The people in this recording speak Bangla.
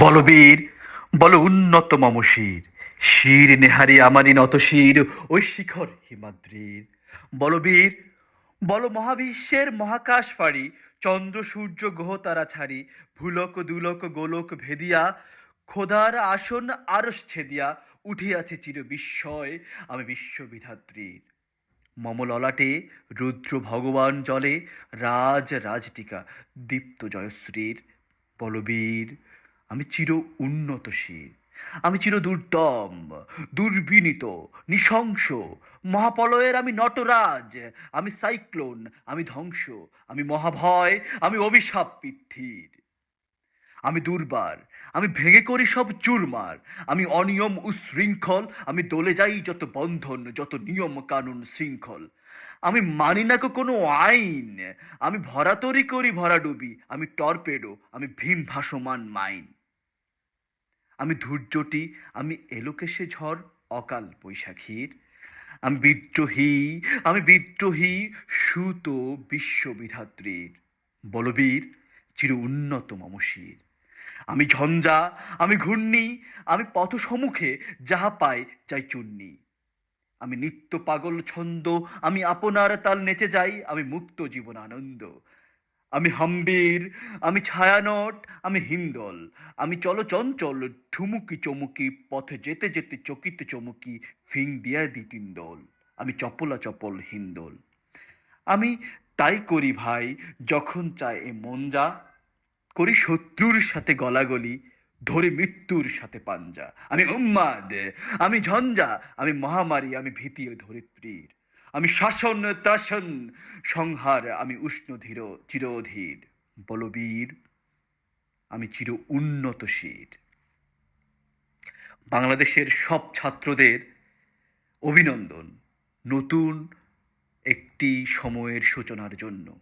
বলবীর, বল উন্নত মম শির নেহারি আমারি নত শির ওই শিখর হিমাদ্রির। বলবীর, বল মহাবিশ্বের মহাকাশ ফাড়ি, চন্দ্র সূর্য গ্রহ তারা ছাড়ি, ভুলক দুলক গোলক ভেদিয়া, খোদার আসন আরস ছেদিয়া, উঠিয়াছে চির বিস্ময় আমি বিশ্ববিধাত্রীর। মম ললাটে রুদ্র ভগবান জলে, রাজ রাজটিকা দীপ্ত জয়শ্রীর। বলবীর আমি চির উন্নতশীল, আমি চির দুর্দম, দুর্বিনীত, নৃশংস। মহাপলয়ের আমি নটরাজ, আমি সাইক্লোন, আমি ধ্বংস, আমি মহাভয়, আমি অভিশাপ পৃথ্বীর। আমি দুর্বার, আমি ভেঙে করি সব চুরমার, আমি অনিয়ম উশৃঙ্খল, আমি দলে যাই যত বন্ধন, যত নিয়ম কানুন শৃঙ্খল। আমি মানি না কোনো আইন, আমি ভরাতরি করি ভরাডুবি আমি টর্পেডো, আমি ভীম ভাসমান মাইন। আমি ধৈর্যটি আমি এলোকেশে ঝড়, অকাল বৈশাখীর। আমি বিদ্রোহী আমি বিদ্রোহী, সুত বিশ্ববিধাত্রীর বলবীর, চির উন্নত মমশির। আমি ঝঞ্ঝা, আমি ঘূর্ণি, আমি পথ সম্মুখে যাহা পাই চাই চুন্নি আমি নিত্য পাগল ছন্দ, আমি আপনার তাল নেচে যাই, আমি মুক্ত জীবন আনন্দ আমি হাম্বির, আমি ছায়ানট, আমি হিন্দল। আমি চলচঞ্চল ঠুমুকি চমুকি, পথে যেতে যেতে চকিত চমুকি, ফিং দিয়া দি তিন দল আমি চপলা চপল হিন্দল। আমি তাই করি ভাই, যখন চায় এ মন যা। করি শত্রুর সাথে গলাগলি, ধরে মৃত্যুর সাথে পাঞ্জা। আমি উম্মাদ, আমি ঝঞ্ঝা, আমি মহামারী, আমি ভীতি ধরিত্রীর। আমি শাসন, তাসন, সংহার, আমি উষ্ণ ধীর, চিরধীর। বলবীর আমি চির উন্নত শির। বাংলাদেশের সব ছাত্রদের অভিনন্দন নতুন একটি সময়ের সূচনার জন্য।